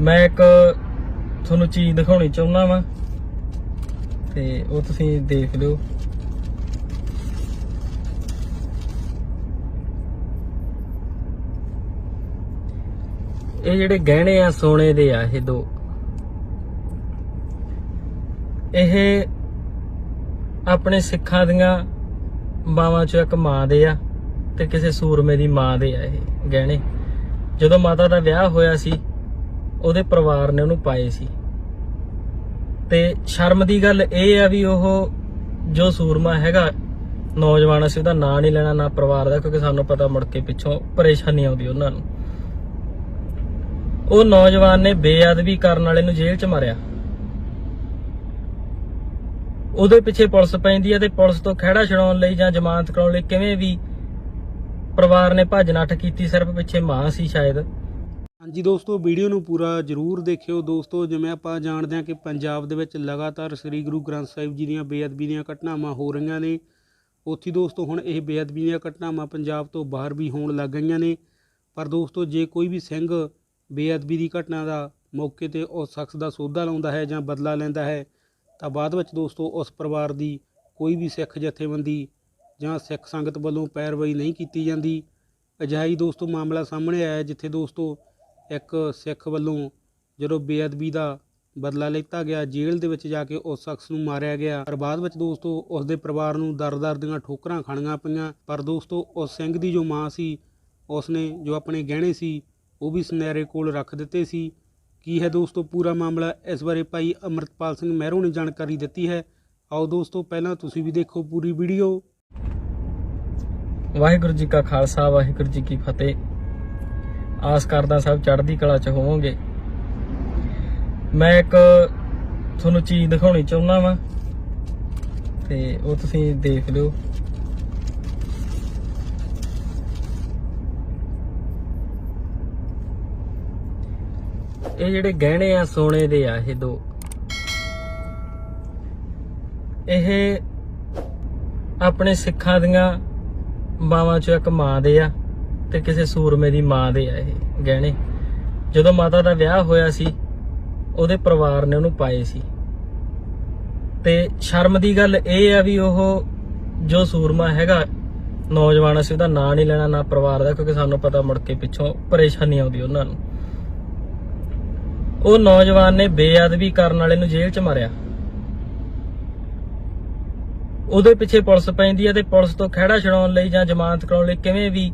ਮੈਂ ਇੱਕ ਤੁਹਾਨੂੰ ਚੀਜ਼ ਦਿਖਾਉਣੀ ਚਾਹੁੰਦਾ ਵਾਂ, ਤੇ ਉਹ ਤੁਸੀਂ ਦੇਖ ਲਿਓ। ਇਹ ਜਿਹੜੇ ਗਹਿਣੇ ਆ, ਸੋਨੇ ਦੇ ਆ, ਇਹ ਦੋ। ਇਹ ਆਪਣੇ ਸਿੱਖਾਂ ਦੀਆਂ ਬਾਵਾਂ ਚੋਂ ਇੱਕ ਮਾਂ ਦੇ ਆ, ਤੇ ਕਿਸੇ ਸੂਰਮੇ ਦੀ ਮਾਂ ਦੇ ਆ ਇਹ ਗਹਿਣੇ। ਜਦੋਂ ਮਾਤਾ ਦਾ ਵਿਆਹ ਹੋਇਆ ਸੀ ਉਹਦੇ ਪਰਿਵਾਰ ਨੇ ਉਹਨੂੰ ਪਾਏ ਸੀ। ਤੇ ਸ਼ਰਮ ਦੀ ਗੱਲ ਇਹ ਆ ਵੀ ਉਹ ਜੋ ਸੂਰਮਾ ਹੈਗਾ, ਨੌਜਵਾਨ ਅਸੀਂ ਉਹਦਾ ਨਾਂ ਨਹੀਂ ਲੈਣਾ, ਨਾ ਪਰਿਵਾਰ ਦਾ, ਕਿਉਂਕਿ ਸਾਨੂੰ ਪਤਾ ਮੁੜ ਕੇ ਪਿੱਛੋਂ ਪਰੇਸ਼ਾਨੀ ਆਉਂਦੀ ਉਹਨਾਂ ਨੂੰ। ਉਹ ਨੌਜਵਾਨ ਨੇ ਬੇਅਦਬੀ ਕਰਨ ਵਾਲੇ ਨੂੰ ਜੇਲ੍ਹ 'ਚ ਮਾਰਿਆ। ਉਹਦੇ ਪਿੱਛੇ ਪੁਲਿਸ ਪੈਂਦੀ ਹੈ ਤੇ ਪੁਲਿਸ ਤੋਂ ਖਹਿੜਾ ਛਡਾਉਣ ਲਈ ਜਾਂ ਜ਼ਮਾਨਤ ਕਰਾਉਣ ਲਈ ਕਿਵੇਂ ਵੀ ਪਰਿਵਾਰ ਨੇ ਭੱਜ ਨੱਠ ਕੀਤੀ, ਸਿਰਫ ਪਿੱਛੇ ਮਾਂ ਸੀ ਸ਼ਾਇਦ। ਹਾਂਜੀ ਦੋਸਤੋ, ਵੀਡੀਓ ਨੂੰ ਪੂਰਾ ਜਰੂਰ ਦੇਖਿਓ। ਦੋਸਤੋ, ਜਿਵੇਂ ਆਪਾਂ ਜਾਣਦੇ ਹਾਂ ਕਿ ਪੰਜਾਬ ਦੇ ਵਿੱਚ ਲਗਾਤਾਰ ਸ੍ਰੀ ਗੁਰੂ ਗ੍ਰੰਥ ਸਾਹਿਬ ਜੀ ਦੀਆਂ ਬੇਅਦਬੀ ਦੀਆਂ ਘਟਨਾਵਾਂ ਹੋ ਰਹੀਆਂ ਨੇ। ਉੱਥੇ ਦੋਸਤੋ, ਹੁਣ ਇਹ ਬੇਅਦਬੀ ਦੀਆਂ ਘਟਨਾਵਾਂ ਪੰਜਾਬ ਤੋਂ ਬਾਹਰ ਵੀ ਹੋਣ ਲੱਗ ਗਈਆਂ ਨੇ। ਪਰ ਦੋਸਤੋ, ਜੇ ਕੋਈ ਵੀ ਸਿੰਘ ਬੇਅਦਬੀ ਦੀ ਘਟਨਾ ਦਾ ਮੌਕੇ ਤੇ ਉਸ ਸ਼ਖਸ ਦਾ ਸੋਧਾ ਲਾਉਂਦਾ ਹੈ ਜਾਂ ਬਦਲਾ ਲੈਂਦਾ ਹੈ, ਤਾਂ ਬਾਅਦ ਵਿੱਚ ਦੋਸਤੋ, ਉਸ ਪਰਿਵਾਰ ਦੀ ਕੋਈ ਵੀ ਸਿੱਖ ਜਥੇਬੰਦੀ ਜਾਂ ਸਿੱਖ ਸੰਗਤ ਵੱਲੋਂ ਪੈਰਵਾਈ ਨਹੀਂ ਕੀਤੀ ਜਾਂਦੀ। ਅਜਿਹਾ ਹੀ ਦੋਸਤੋ, ਮਾਮਲਾ ਸਾਹਮਣੇ ਆਇਆ ਜਿੱਥੇ ਦੋਸਤੋ ਇੱਕ ਸਿੱਖ ਵੱਲੋਂ ਜਦੋਂ ਬੇਅਦਬੀ ਦਾ ਬਦਲਾ ਲਿੱਤਾ ਗਿਆ, ਜੇਲ੍ਹ ਦੇ ਵਿੱਚ ਜਾ ਕੇ ਉਸ ਸ਼ਖਸ ਨੂੰ ਮਾਰਿਆ ਗਿਆ। ਪਰ ਬਾਅਦ ਵਿੱਚ ਦੋਸਤੋ ਉਸ ਦੇ ਪਰਿਵਾਰ ਨੂੰ ਦਰ-ਦਰ ਦੀਆਂ ਠੋਕਰਾਂ ਖਾਣੀਆਂ ਪਈਆਂ। ਪਰ ਦੋਸਤੋ, ਉਸ ਸਿੰਘ ਦੀ ਜੋ ਮਾਂ ਸੀ, ਉਸਨੇ ਜੋ ਆਪਣੇ ਗਹਿਣੇ ਸੀ, ਉਹ ਵੀ ਸੁਨਹਿਰੇ ਕੋਲ ਰੱਖ ਦਿੱਤੇ ਸੀ। ਕੀ ਹੈ ਦੋਸਤੋ, ਪੂਰਾ ਮਾਮਲਾ ਇਸ ਬਾਰੇ ਭਾਈ ਅਮਰਤਪਾਲ ਸਿੰਘ ਮਹਿਰੋ ਨੇ ਜਾਣਕਾਰੀ ਦਿੱਤੀ ਹੈ। ਆਓ ਦੋਸਤੋ, ਪਹਿਲਾਂ ਤੁਸੀਂ ਵੀ ਦੇਖੋ ਪੂਰੀ ਵੀਡੀਓ। ਵਾਹਿਗੁਰੂ ਜੀ ਕਾ ਖਾਲਸਾ, ਵਾਹਿਗੁਰੂ ਜੀ ਕੀ ਫਤਿਹ। ਆਸ ਕਰਦਾ ਸਭ ਚੜ੍ਹਦੀ ਕਲਾ ਚ ਹੋਵੋਗੇ। ਮੈਂ ਇੱਕ ਤੁਹਾਨੂੰ ਚੀਜ਼ ਦਿਖਾਉਣੀ ਚਾਹੁੰਦਾ ਵਾਂ, ਤੇ ਉਹ ਤੁਸੀਂ ਦੇਖ ਲਿਓ। ਇਹ ਜਿਹੜੇ ਗਹਿਣੇ ਆ, ਸੋਨੇ ਦੇ ਆ ਇਹ ਦੋ। ਇਹ ਆਪਣੇ ਸਿੱਖਾਂ ਦੀਆਂ ਬਾਵਾਂ ਚੋਂ ਇੱਕ ਮਾਂ ਦੇ ਆ। ਤੇ ਕਿਸੇ ਸੂਰਮੇ ਦੀ ਮਾਂ ਦੇ ਆ ਇਹ ਗਹਿਣੇ। ਜਦੋਂ ਮਾਤਾ ਦਾ ਵਿਆਹ ਹੋਇਆ ਸੀ, ਉਹਦੇ ਪਰਿਵਾਰ ਨੇ ਉਹਨੂੰ ਪਾਏ ਸੀ। ਤੇ ਸ਼ਰਮ ਦੀ ਗੱਲ ਇਹ ਆ ਵੀ ਉਹ ਜੋ ਸੂਰਮਾ ਹੈਗਾ, ਨੌਜਵਾਨ ਅਸੀਂ ਉਹਦਾ ਨਾਂ ਨਹੀਂ ਲੈਣਾ, ਨਾ ਪਰਿਵਾਰ ਦਾ, ਕਿਉਂਕਿ ਸਾਨੂੰ ਪਤਾ ਮੁੜ ਕੇ ਪਿੱਛੋਂ ਪਰੇਸ਼ਾਨੀ ਆਉਂਦੀ ਉਹਨਾਂ ਨੂੰ। ਉਹ ਨੌਜਵਾਨ ਨੇ ਬੇਅਦਬੀ ਕਰਨ ਵਾਲੇ ਨੂੰ ਜੇਲ੍ਹ 'ਚ ਮਾਰਿਆ। ਉਹਦੇ ਪਿੱਛੇ ਪੁਲਿਸ ਪੈਂਦੀ ਹੈ ਤੇ ਪੁਲਿਸ ਤੋਂ ਖਹਿੜਾ ਛਡਾਉਣ ਲਈ ਜਾਂ ਜ਼ਮਾਨਤ ਕਰਾਉਣ ਲਈ ਕਿਵੇਂ ਵੀ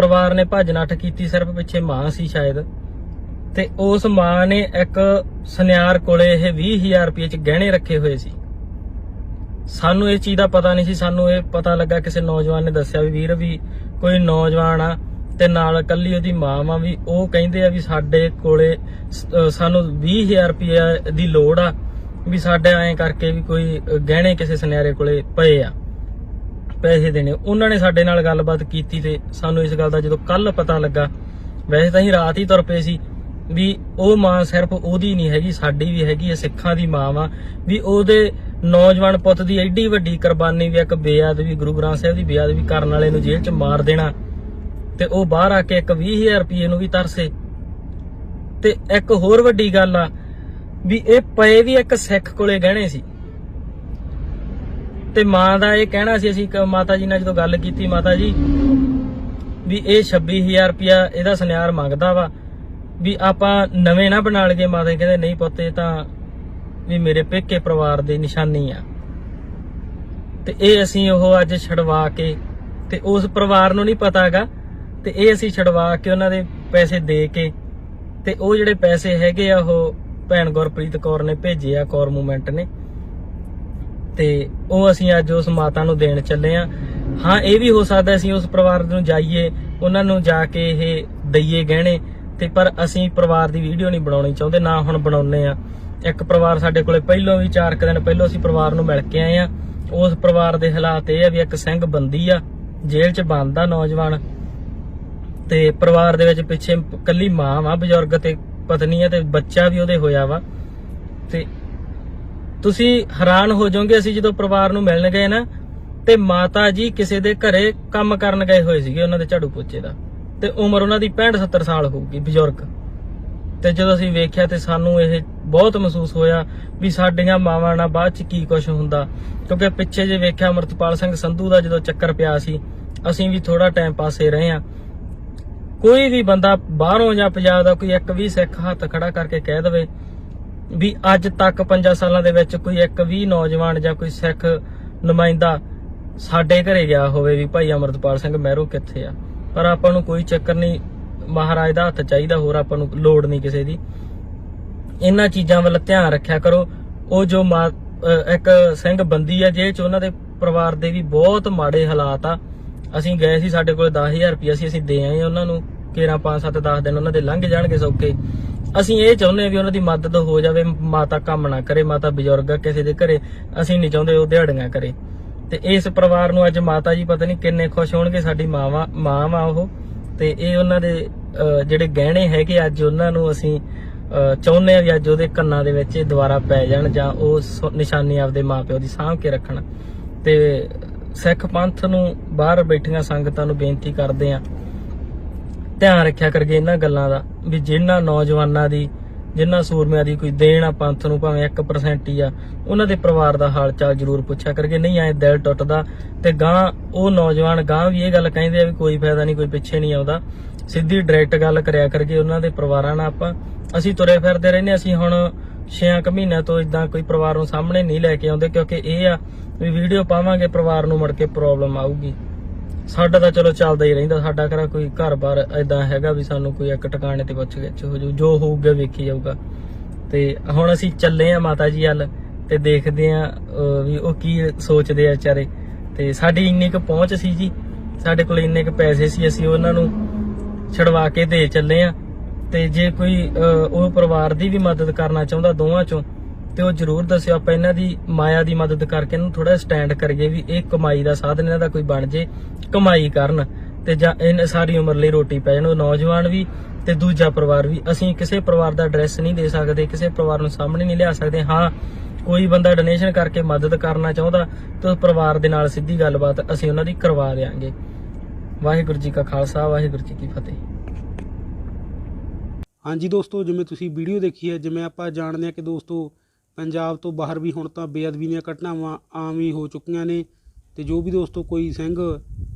ਪਰਿਵਾਰ ਨੇ ਭੱਜ ਨੱਠ ਕੀਤੀ ਸਿਰਫ ਪਿੱਛੇ ਮਾਂ ਸੀ ਸ਼ਾਇਦ। ਤੇ ਉਸ ਮਾਂ ਨੇ ਇੱਕ ਸੁਨਿਆਰ ਕੋਲੇ ਇਹ 20000 ਰੁਪਏ ਚ ਗਹਿਣੇ ਰੱਖੇ ਹੋਏ ਸੀ। ਸਾਨੂੰ ਇਹ ਚੀਜ਼ ਦਾ ਪਤਾ ਨਹੀਂ ਸੀ, ਸਾਨੂੰ ਇਹ ਪਤਾ ਲੱਗਾ, ਕਿਸੇ ਨੌਜਵਾਨ ਨੇ ਦੱਸਿਆ ਵੀ ਵੀਰ ਵੀ ਕੋਈ ਨੌਜਵਾਨ ਆ ਤੇ ਨਾਲ ਕੱਲੀ ਉਹਦੀ ਮਾਂ ਵਾ ਵੀ, ਉਹ ਕਹਿੰਦੇ ਆ ਵੀ ਸਾਡੇ ਕੋਲੇ ਸ- ਅਹ ਸਾਨੂੰ 20000 ਰੁਪਏ ਦੀ ਲੋੜ ਆ ਵੀ ਸਾਡੇ ਐਂ ਕਰਕੇ ਵੀ ਕੋਈ ਗਹਿਣੇ ਕਿਸੇ ਸੁਨਿਆਰੇ ਕੋਲੇ ਪਏ ਆ। ਪੈਸੇ ਦੇਣੇ। ਉਹਨਾਂ ਨੇ ਸਾਡੇ ਨਾਲ ਗੱਲਬਾਤ ਕੀਤੀ ਤੇ ਸਾਨੂੰ ਇਸ ਗੱਲ ਦਾ ਜਦੋਂ ਕੱਲ ਪਤਾ ਲੱਗਾ, ਵੈਸੇ ਤਾਂ ਅਸੀਂ ਰਾਤ ਹੀ ਤੁਰ ਪਏ ਸੀ ਵੀ ਉਹ ਮਾਂ ਸਿਰਫ ਉਹਦੀ ਨਹੀਂ ਹੈਗੀ, ਸਾਡੀ ਵੀ ਹੈਗੀ ਹੈ ਸਿੱਖਾਂ ਦੀ ਮਾਂ ਵਾ। ਵੀ ਉਹਦੇ ਨੌਜਵਾਨ ਪੁੱਤ ਦੀ ਐਡੀ ਵੱਡੀ ਕੁਰਬਾਨੀ ਵੀ ਇੱਕ ਬੇਅਦਬੀ, ਗੁਰੂ ਗ੍ਰੰਥ ਸਾਹਿਬ ਦੀ ਬੇਅਦਬੀ ਕਰਨ ਵਾਲੇ ਨੂੰ ਜੇਲ੍ਹ 'ਚ ਮਾਰ ਦੇਣਾ ਤੇ ਉਹ ਬਾਹਰ ਆ ਕੇ ਇੱਕ 20000 ਰੁਪਏ ਨੂੰ ਵੀ ਤਰਸੇ। ਤੇ ਇੱਕ ਹੋਰ ਵੱਡੀ ਗੱਲ ਆ ਵੀ ਇਹ ਪਏ ਵੀ ਇੱਕ ਸਿੱਖ ਕੋਲੇ ਗਹਿਣੇ ਸੀ। ਤੇ ਮਾਂ ਦਾ ਇਹ ਕਹਿਣਾ ਸੀ, ਅਸੀਂ ਮਾਤਾ ਜੀ ਨਾਲ ਜਦੋਂ ਗੱਲ ਕੀਤੀ ਮਾਤਾ ਜੀ, ਵੀ ਇਹ 26000 ਰੁਪਇਆ ਇਹਦਾ ਸੁਨਿਆਰ ਮੰਗਦਾ ਵਾ, ਵੀ ਆਪਾਂ ਨਵੇਂ ਨਾ ਬਣਾ ਲਈਏ ਮਾਤਾ ਕਹਿੰਦੇ ਨਹੀਂ ਪੁੱਤ, ਇਹ ਤਾਂ ਵੀ ਮੇਰੇ ਪੇਕੇ ਪਰਿਵਾਰ ਦੀ ਨਿਸ਼ਾਨੀ ਆ। ਤੇ ਇਹ ਅਸੀਂ ਉਹ ਅੱਜ ਛਡਵਾ ਕੇ, ਤੇ ਉਸ ਪਰਿਵਾਰ ਨੂੰ ਨਹੀਂ ਪਤਾਗਾ ਤੇ ਇਹ ਅਸੀਂ ਛਡਵਾ ਕੇ ਉਹਨਾਂ ਦੇ ਪੈਸੇ ਦੇ ਕੇ, ਤੇ ਉਹ ਜਿਹੜੇ ਪੈਸੇ ਹੈਗੇ ਆ, ਉਹ ਭੈਣ ਗੁਰਪ੍ਰੀਤ ਕੌਰ ਨੇ ਭੇਜੇ ਆ, ਕੌਰ ਮੂਵਮੈਂਟ ਨੇ। ਤੇ ਉਹ ਅਸੀਂ ਅੱਜ ਉਸ ਮਾਤਾ ਨੂੰ ਦੇਣ ਚੱਲੇ ਆ। ਹਾਂ, ਇਹ ਵੀ ਹੋ ਸਕਦਾ ਅਸੀਂ ਉਸ ਪਰਿਵਾਰ ਨੂੰ ਜਾਈਏ, ਉਹਨਾਂ ਨੂੰ ਜਾ ਕੇ ਇਹ ਦਈਏ ਗਹਿਣੇ, ਤੇ ਪਰ ਅਸੀਂ ਪਰਿਵਾਰ ਦੀ ਵੀਡੀਓ ਨਹੀਂ ਬਣਾਉਣੀ ਚਾਹੁੰਦੇ, ਨਾ ਹੁਣ ਬਣਾਉਨੇ ਆ। ਇੱਕ ਪਰਿਵਾਰ ਸਾਡੇ ਕੋਲੇ ਪਹਿਲਾਂ ਵੀ 4 ਕੁ ਦਿਨ ਪਹਿਲਾਂ ਅਸੀਂ ਪਰਿਵਾਰ ਨੂੰ ਮਿਲ ਕੇ ਆਏ ਆ। ਉਸ ਪਰਿਵਾਰ ਦੇ ਹਾਲਾਤ ਇਹ ਆ ਵੀ ਇੱਕ ਸਿੰਘ ਬੰਦੀ ਆ, ਜੇਲ੍ਹ 'ਚ ਬੰਦ ਨੌਜਵਾਨ। ਤੇ ਪਰਿਵਾਰ ਦੇ ਵਿੱਚ ਪਿੱਛੇ ਕੱਲੀ ਮਾਂ ਵਾ, ਬਜ਼ੁਰਗ ਤੇ ਪਤਨੀ ਆ ਤੇ ਬੱਚਾ ਵੀ ਉਹਦੇ ਹੋਇਆ ਵਾ। ਤੇ ਤੁਸੀਂ ਹੈਰਾਨ ਹੋ ਜਾਓਗੇ, ਅਸੀਂ ਜਦੋਂ ਪਰਿਵਾਰ ਨੂੰ ਮਿਲਣ ਗਏ ਨਾ, ਤੇ ਮਾਤਾ ਜੀ ਕਿਸੇ ਦੇ ਘਰੇ ਕੰਮ ਕਰਨ ਗਏ ਹੋਏ ਸੀਗੇ ਉਹਨਾਂ ਦੇ ਝਾੜੂ ਪੋਚੇ ਦਾ। ਤੇ ਉਮਰ ਉਹਨਾਂ ਦੀ 65 70 ਸਾਲ ਹੋਊਗੀ, ਬਜ਼ੁਰਗ। ਤੇ ਜਦੋਂ ਅਸੀਂ ਵੇਖਿਆ ਤੇ ਸਾਨੂੰ ਇਹ ਬਹੁਤ ਮਹਿਸੂਸ ਹੋਇਆ ਵੀ ਸਾਡੀਆਂ ਮਾਵਾਂ ਨਾਲ ਬਾਅਦ ਚ ਕੀ ਕੁਝ ਹੁੰਦਾ। ਕਿਉਂਕਿ ਪਿੱਛੇ ਜੇ ਵੇਖਿਆ ਅਮਰਤਪਾਲ ਸਿੰਘ ਸੰਧੂ ਦਾ ਜਦੋਂ ਚੱਕਰ ਪਿਆ ਸੀ, ਅਸੀਂ ਵੀ ਥੋੜਾ ਟਾਈਮ ਪਾਸੇ ਰਹੇ ਆ ਕੋਈ ਵੀ ਬੰਦਾ ਬਾਹਰੋਂ ਜਾਂ ਪੰਜਾਬ ਦਾ ਕੋਈ ਇੱਕ ਵੀ ਸਿੱਖ ਹੱਥ ਖੜਾ ਕਰਕੇ ਕਹਿ ਦੇਵੇ ਵੀ ਅੱਜ ਤੱਕ 5 ਸਾਲਾਂ ਦੇ ਵਿੱਚ ਕੋਈ ਇੱਕ ਵੀ ਨੌਜਵਾਨ ਜਾਂ ਕੋਈ ਸਿੱਖ ਨੁਮਾਇੰਦਾ ਸਾਡੇ ਘਰੇ ਗਿਆ ਹੋਵੇ ਵੀ ਭਾਈ ਅਮਰਤਪਾਲ ਸਿੰਘ ਮਹਿਰੋ ਕਿੱਥੇ ਆ? ਪਰ ਆਪਾਂ ਨੂੰ ਕੋਈ ਚੱਕਰ ਨਹੀਂ, ਮਹਾਰਾਜ ਦਾ ਹੱਥ ਚਾਹੀਦਾ, ਹੋਰ ਆਪਾਂ ਨੂੰ ਲੋੜ ਨਹੀਂ ਕਿਸੇ ਦੀ। ਇਹਨਾਂ ਚੀਜ਼ਾਂ ਵੱਲ ਧਿਆਨ ਰੱਖਿਆ ਕਰੋ। ਉਹ ਜੋ ਮਾ- ਅਹ ਇੱਕ ਸਿੰਘ ਬੰਦੀ ਆ ਜੇ ਚ ਉਹਨਾਂ ਦੇ ਪਰਿਵਾਰ ਦੇ ਵੀ ਬਹੁਤ ਮਾੜੇ ਹਾਲਾਤ ਆ। ਅਸੀਂ ਗਏ ਸੀ, ਸਾਡੇ ਕੋਲ 10000 ਰੁਪਇਆ ਸੀ, ਅਸੀਂ ਦੇ ਆਏ ਉਹਨਾਂ ਨੂੰ। ਕੇਰਾਂ 5 7 10 ਦਿਨ ਉਹਨਾਂ ਦੇ ਲੰਘ ਜਾਣਗੇ ਸੌਕੇ ਅਸੀਂ ਇਹ ਚਾਹੁੰਦੇ ਹਾਂ ਵੀ ਉਹਨਾਂ ਦੀ ਮਦਦ ਹੋ ਜਾਵੇ ਮਾਤਾ ਕੰਮ ਨਾ ਕਰੇ ਮਾਤਾ ਬਜ਼ੁਰਗ ਆ ਕਿਸੇ ਦੇ ਘਰੇ ਅਸੀਂ ਨਹੀਂ ਚਾਹੁੰਦੇ ਉਹ ਦਿਹਾੜੀਆਂ ਕਰੇ। ਤੇ ਇਸ ਪਰਿਵਾਰ ਨੂੰ ਅੱਜ ਮਾਤਾ ਜੀ ਪਤਾ ਨਹੀਂ ਕਿੰਨੇ ਖੁਸ਼ ਹੋਣਗੇ ਸਾਡੀ ਮਾਵਾ ਮਾਂ ਵਾ ਉਹ। ਤੇ ਇਹ ਉਹਨਾਂ ਦੇ ਅਹ, ਜਿਹੜੇ ਗਹਿਣੇ ਹੈਗੇ ਅੱਜ ਉਹਨਾਂ ਨੂੰ ਅਸੀਂ ਚਾਹੁੰਦੇ ਆ ਵੀ ਅੱਜ ਉਹਦੇ ਕੰਨਾਂ ਦੇ ਵਿੱਚ ਇਹ ਦੁਬਾਰਾ ਪੈ ਜਾਣ ਜਾਂ ਉਹ ਨਿਸ਼ਾਨੀ ਆਪਦੇ ਮਾਪਿਓ ਦੀ ਸਾਂਭ ਕੇ ਰੱਖਣ। ਤੇ ਸਿੱਖ ਪੰਥ ਨੂੰ ਬਾਹਰ ਬੈਠੀਆਂ ਸੰਗਤਾਂ ਨੂੰ ਬੇਨਤੀ ਕਰਦੇ ਆ ਧਿਆਨ ਰੱਖਿਆ ਕਰਗੇ ਇਹਨਾਂ ਗੱਲਾਂ ਦਾ। ਵੀ ਜਿਨ੍ਹਾਂ ਨੌਜਵਾਨਾਂ ਦੀ ਜਿਨ੍ਹਾਂ ਸੂਰਮਿਆਂ ਦੀ ਕੋਈ ਦੇਣ ਆ ਪੰਥ ਨੂੰ, ਭਾਵੇਂ 1% ਹੀ ਆ, ਉਹਨਾਂ ਦੇ ਪਰਿਵਾਰ ਦਾ ਹਾਲ ਚਾਲ ਜ਼ਰੂਰ ਪੁੱਛਿਆ ਕਰਕੇ ਨਹੀਂ, ਐ ਦਿਲ ਟੁੱਟਦਾ ਤੇ ਗਾਂ ਉਹ ਨੌਜਵਾਨ ਗਾਂ ਵੀ ਇਹ ਗੱਲ ਕਹਿੰਦੇ ਆ ਵੀ ਕੋਈ ਫਾਇਦਾ ਨਹੀਂ, ਕੋਈ ਪਿੱਛੇ ਨਹੀਂ ਆਉਂਦਾ। ਸਿੱਧੀ ਡਾਇਰੈਕਟ ਗੱਲ ਕਰਿਆ ਕਰਕੇ ਉਹਨਾਂ ਦੇ ਪਰਿਵਾਰਾਂ ਨਾਲ ਆਪਾਂ। ਅਸੀਂ ਤੁਰੇ ਫਿਰਦੇ ਰਹਿੰਦੇ ਅਸੀਂ ਹੁਣ 6 ਕੁ ਮਹੀਨਿਆਂ ਤੋਂ ਇਦਾਂ ਕੋਈ ਪਰਿਵਾਰ ਨੂੰ ਸਾਹਮਣੇ ਨਹੀਂ ਲੈ ਕੇ ਆਉਂਦੇ, ਕਿਉਂਕਿ ਇਹ ਆ ਵੀ ਵੀਡੀਓ ਪਾਵਾਂਗੇ, ਪਰਿਵਾਰ ਨੂੰ ਮੁੜ ਕੇ ਪ੍ਰੋਬਲਮ ਆਊਗੀ। ਸਾਡਾ ਤਾਂ ਚਲੋ ਚੱਲਦਾ ਹੀ ਰਹਿੰਦਾ, ਸਾਡਾ ਕਿਹੜਾ ਕੋਈ ਘਰ-ਬਾਰ ਐਦਾਂ ਹੈਗਾ ਵੀ ਸਾਨੂੰ ਕੋਈ ਇੱਕ ਟਿਕਾਣੇ ਤੇ ਪੁੱਛ ਗਿੱਛ ਹੋ ਜਾਊ, ਜੋ ਹੋਊਗਾ ਵੇਖੀ ਜਾਊਗਾ। ਤੇ ਹੁਣ ਅਸੀਂ ਚੱਲੇ ਆ ਮਾਤਾ ਜੀ ਵੱਲ ਤੇ ਦੇਖਦੇ ਆ ਵੀ ਉਹ ਕੀ ਸੋਚਦੇ ਆ ਵਿਚਾਰੇ। ਤੇ ਸਾਡੀ ਇੰਨੀ ਕੁ ਪਹੁੰਚ ਸੀ ਜੀ, ਸਾਡੇ ਕੋਲ ਇੰਨੇ ਕੁ ਪੈਸੇ ਸੀ, ਅਸੀਂ ਉਹਨਾਂ ਨੂੰ ਛਡਵਾ ਕੇ ਦੇ ਚੱਲੇ ਆ ਤੇ ਜੇ ਕੋਈ ਉਹ ਪਰਿਵਾਰ ਦੀ ਵੀ ਮਦਦ ਕਰਨਾ ਚਾਹੁੰਦਾ ਦੋਵਾਂ ਚੋਂ ਤੇ ਉਹ ਜਰੂਰ ਦੱਸਿਓ, ਆਪਾਂ ਇਹਨਾਂ ਦੀ ਮਾਇਆ ਦੀ ਮਦਦ ਕਰਕੇ ਇਹਨੂੰ ਥੋੜਾ ਸਟੈਂਡ ਕਰੀਏ ਵੀ ਇਹ ਕਮਾਈ ਦਾ ਸਾਧਨ ਇਹਨਾਂ ਦਾ ਕੋਈ ਬਣ ਜੇ, ਕਮਾਈ ਕਰਨ ਤੇ ਜਾਂ ਇਹਨੇ ਸਾਰੀ ਉਮਰ ਲਈ ਰੋਟੀ ਪੈ ਜਾਣ। ਉਹ ਨੌਜਵਾਨ ਵੀ ਤੇ ਦੂਜਾ ਪਰਿਵਾਰ ਵੀ, ਅਸੀਂ ਕਿਸੇ ਪਰਿਵਾਰ ਦਾ ਐਡਰੈਸ ਨਹੀਂ ਦੇ ਸਕਦੇ, ਕਿਸੇ ਪਰਿਵਾਰ ਨੂੰ ਸਾਹਮਣੇ ਨਹੀਂ ਲਿਆ ਸਕਦੇ। ਹਾਂ, ਕੋਈ ਬੰਦਾ ਡੋਨੇਸ਼ਨ ਕਰਕੇ ਮਦਦ ਕਰਨਾ ਚਾਹੁੰਦਾ ਤਾਂ ਪਰਿਵਾਰ ਦੇ ਨਾਲ ਸਿੱਧੀ ਗੱਲਬਾਤ ਅਸੀਂ ਉਹਨਾਂ ਦੀ ਕਰਵਾ ਦੇਵਾਂਗੇ ਵਾਹਿਗੁਰੂ ਜੀ ਕਾ ਖਾਲਸਾ, ਵਾਹਿਗੁਰੂ ਜੀ ਕੀ ਫਤਿਹ। ਹਾਂਜੀ ਦੋਸਤੋ, ਜਿਵੇਂ ਤੁਸੀਂ ਵੀਡੀਓ ਦੇਖੀ ਹੈ, ਜਿਵੇਂ ਆਪਾਂ ਜਾਣਦੇ ਹਾਂ ਕਿ ਦੋਸਤੋ ਪੰਜਾਬ ਤੋਂ ਬਾਹਰ ਵੀ ਹੁਣ ਤਾਂ ਬੇਅਦਬੀ ਦੀਆਂ ਘਟਨਾਵਾਂ ਆਮ ਹੀ ਹੋ ਚੁੱਕੀਆਂ ਨੇ ਤੇ ਜੋ ਵੀ ਦੋਸਤੋ ਕੋਈ ਸਿੰਘ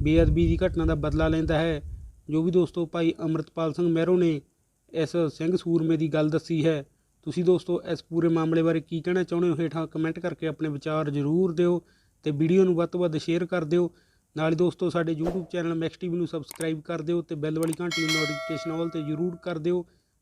ਬੇਅਦਬੀ ਦੀ ਘਟਨਾ ਦਾ ਬਦਲਾ ਲੈਂਦਾ ਹੈ, ਜੋ ਵੀ ਦੋਸਤੋ ਭਾਈ ਅਮਰਤਪਾਲ ਸਿੰਘ ਮਹਿਰੋ ਨੇ ਇਸ ਸਿੰਘ ਸੂਰਮੇ ਦੀ ਗੱਲ ਦੱਸੀ ਹੈ, ਤੁਸੀਂ ਦੋਸਤੋ ਇਸ ਪੂਰੇ ਮਾਮਲੇ ਬਾਰੇ ਕੀ ਕਹਿਣਾ ਚਾਹੁੰਦੇ ਹੋ? ਹੇਠਾਂ ਕਮੈਂਟ ਕਰਕੇ ਆਪਣੇ ਵਿਚਾਰ ਜ਼ਰੂਰ ਦਿਓ ਤੇ ਵੀਡੀਓ ਨੂੰ ਵੱਧ ਤੋਂ ਵੱਧ ਸ਼ੇਅਰ ਕਰ ਦਿਓ। ਨਾਲੇ ਦੋਸਤੋ ਸਾਡੇ YouTube ਚੈਨਲ ਮੈਕਸ ਟੀਵੀ ਨੂੰ ਸਬਸਕ੍ਰਾਈਬ ਕਰ ਦਿਓ ਤੇ ਬੈਲ ਵਾਲੀ ਘੰਟੀ ਨੂੰ ਨੋਟੀਫਿਕੇਸ਼ਨ ਆਲ ਤੇ ਜ਼ਰੂਰ ਕਰ ਦਿਓ।